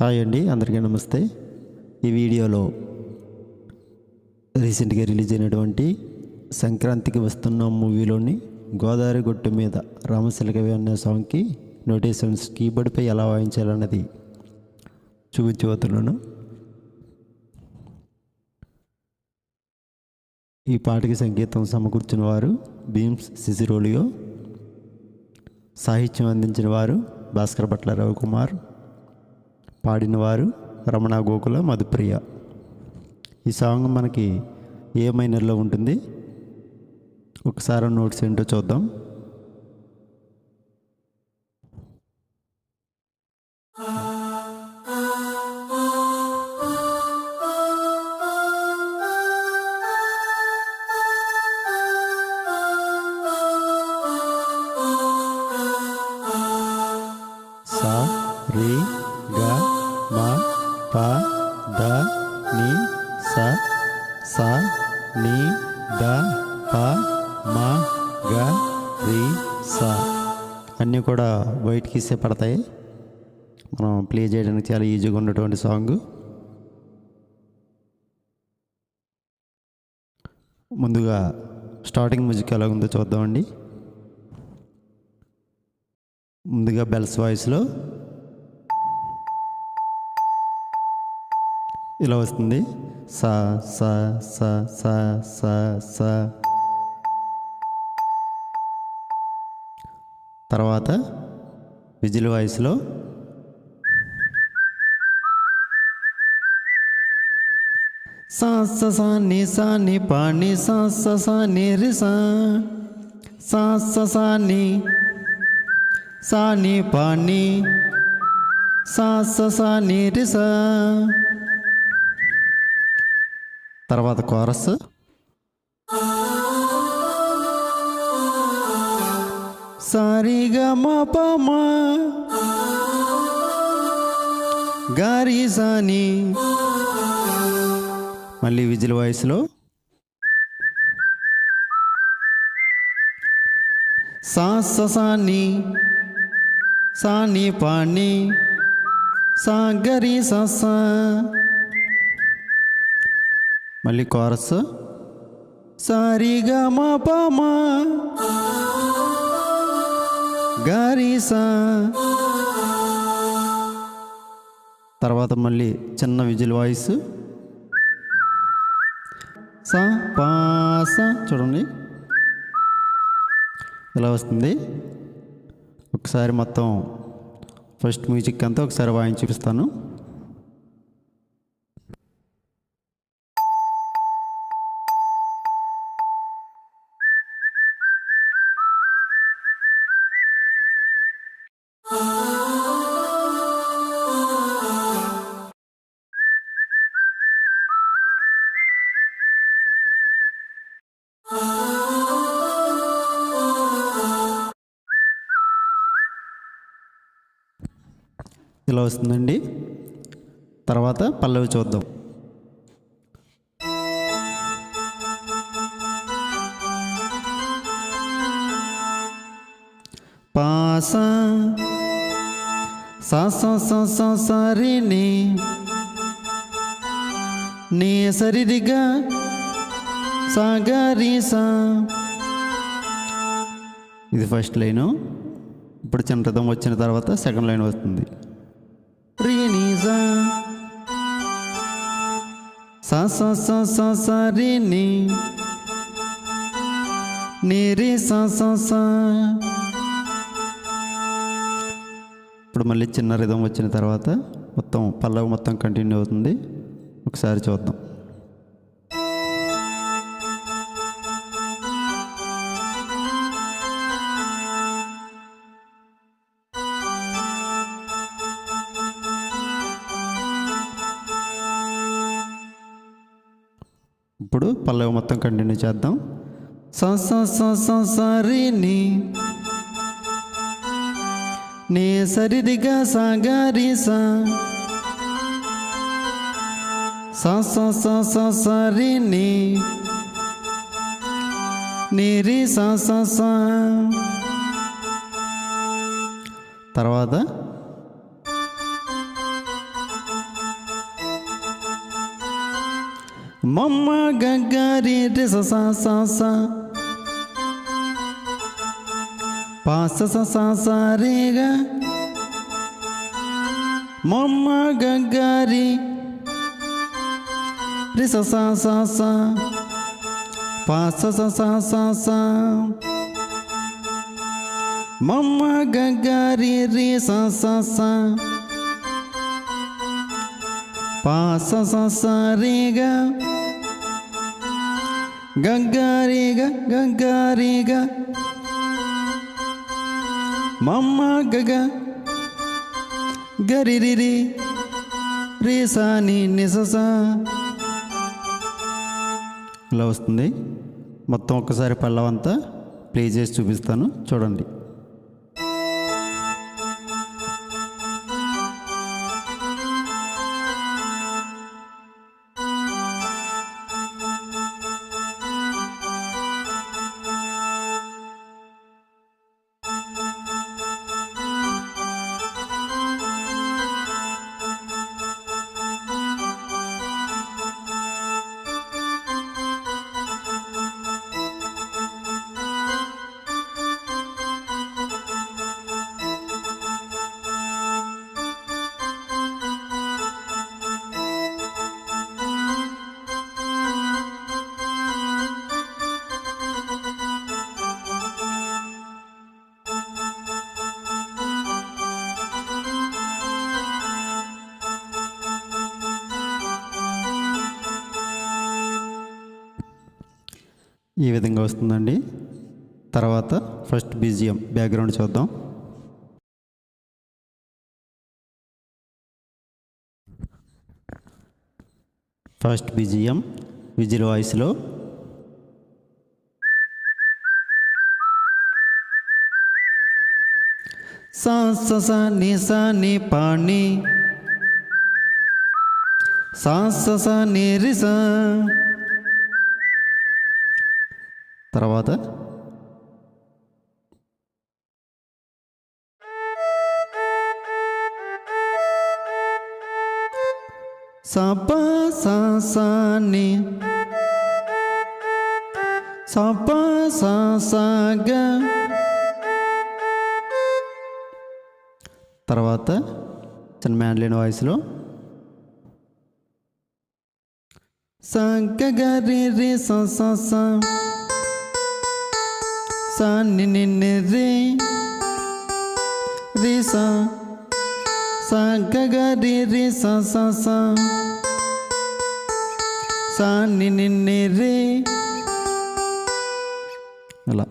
Hi అండి అందరికీ నమస్తే. ఈ వీడియోలో రీసెంట్గా రిలీజ్ అయినటువంటి సంక్రాంతికి వస్తున్న మూవీలోని గోదావరి గొట్టు మీద రామశిలకవి అనే సాంగ్కి నోటేషన్స్ కీబోర్డ్పై ఎలా వాయించాలన్నది చూపించబోతున్నాను. ఈ పాటకి సంగీతం సమకూర్చిన వారు భీమ్స్ సిసిరోలియో సాహిత్యం అందించిన వారు భాస్కర్ భట్ల రవికుమార్ పాడినవారు రమణ గోకుల మధుప్రియ. ఈ సాంగ్ మనకి ఏ మైనర్లో ఉంటుంది? ఒకసారి నోట్స్ ఏంటో చూద్దాం. సా రి గా ప ద ని స స ని ద ప మ గ రి స. అన్నీ కూడా బయటికి కీసే పడతాయి. మనం ప్లే చేయడానికి చాలా ఈజీగా ఉన్నటువంటి సాంగ్. ముందుగా స్టార్టింగ్ మ్యూజిక్ ఎలా ఉందో చూద్దామండి. ముందుగా బెల్స్ వాయిస్లో ఇలా వస్తుంది సా సా సా సా సా సా తర్వాత విజిల్ వాయిస్లో సా స సా ని సా ని పా ని సా స సా ని రి సా సా స సా ని సా ని పా ని సా స సా ని రి సా తర్వాత కోరస్. సారిగా మా పమా గారి సాని. మళ్ళీ విజిల్ వాయిస్లో. సాని. సాని పాణి. సా గరి సా మళ్ళీ కోరస్. సారిగా మా పామా. గారీసా. తర్వాత మళ్ళీ చిన్న విజిల్ వాయిస్. సా పాస చూడండి. ఇలా వస్తుంది? ఒకసారి మొత్తం ఫస్ట్ మ్యూజిక్ అంతా ఒకసారి వాయించి చూపిస్తాను. ఇలా వస్తుందండి. తర్వాత పల్లవి చూద్దాం. పాస సా నీ. నీ సరిదిగా సాగరి సా. ఇది ఫస్ట్ లైను. ఇప్పుడు చిన్న రథం వచ్చిన తర్వాత సెకండ్ లైన్ వస్తుంది. సా సా సా సా నీ. నీ సా ఇప్పుడు మళ్ళీ చిన్న రిధం వచ్చిన తర్వాత మొత్తం పల్లవి మొత్తం కంటిన్యూ అవుతుంది. ఒకసారి చూద్దాం. ఇప్పుడు పల్లవి మొత్తం కంటిన్యూ చేద్దాం. స స స స స రి సరిదిగా సాగారి సా స స. స స స స స స. తర్వాత మమ్మ గగ్గరి రిస సా సా పాస స సా రేగా మమ్మ గగ్గరి రిస సా సా పాస స సా మమ్మ గగ్గరి రి స. పాస గంగారీగా గంగారీగా రి గ మమ్మ గగ గరి రి నిససా. ని ఇలా వస్తుంది. మొత్తం ఒక్కసారి పల్లవంతా ప్లే చేసి చూపిస్తాను. చూడండి. ఈ విధంగా వస్తుందండి. తర్వాత ఫస్ట్ బీజిఎం బ్యాక్గ్రౌండ్ చూద్దాం. ఫస్ట్ బీజిఎం విజిల్ వాయిస్లో. సా స ని స ని పా ని. సా ని రి తర్వాత సప సా ని సప సా తర్వాత చిన్న మ్యాన్లైన్ వాయిస్లో స గ రి స స స ని ని ని రి రి స స గ గ రి రి స స స. స ని ని ని రి అలా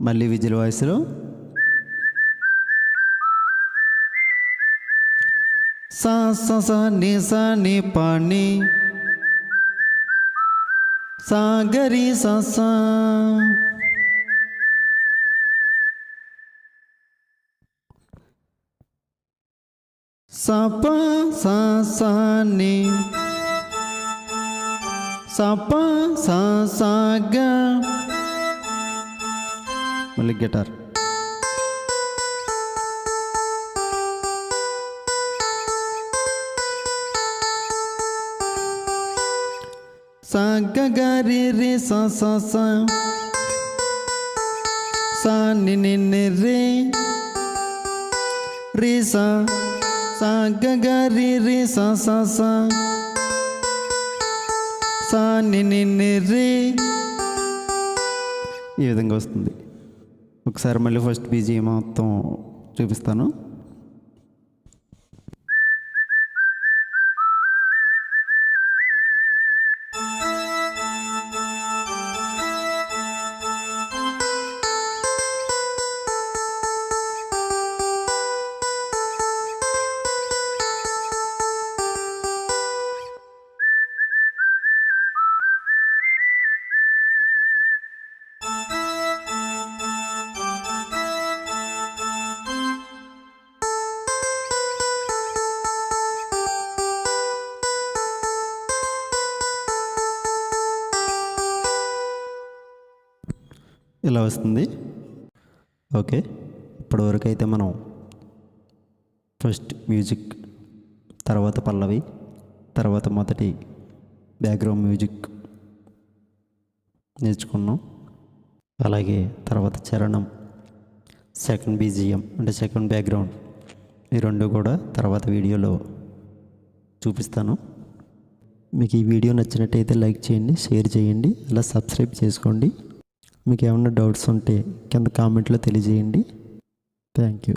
మళ్ళీ విజిల్ వాయిస్లో. సా స స ని స ని ప ని. సా గ రి స స. సప సా సా ని. సప సా సా గ. మళ్ళీ గిటార్. సా గ గ రి రి స స స. సా ని ని ని రి. రి స సా గ రి సా స సా ని ని ని రి ఈ విధంగా వస్తుంది. ఒకసారి మళ్ళీ ఫస్ట్ బీజీ మొత్తం చూపిస్తాను. ఇలా వస్తుంది. ఓకే. ఇప్పటివరకు అయితే మనం ఫస్ట్ మ్యూజిక్ తర్వాత పల్లవి తర్వాత మొదటి బ్యాక్గ్రౌండ్ మ్యూజిక్ నేర్చుకున్నాం. అలాగే తర్వాత చరణం సెకండ్ బీజిఎం అంటే సెకండ్ బ్యాక్గ్రౌండ్ ఈ రెండు కూడా తర్వాత వీడియోలో చూపిస్తాను. మీకు ఈ వీడియో నచ్చినట్టయితే లైక్ చేయండి షేర్ చేయండి అలా సబ్స్క్రైబ్ చేసుకోండి. మీకు ఏమైనా డౌట్స్ ఉంటే కింద కామెంట్లో తెలియజేయండి. Thank you.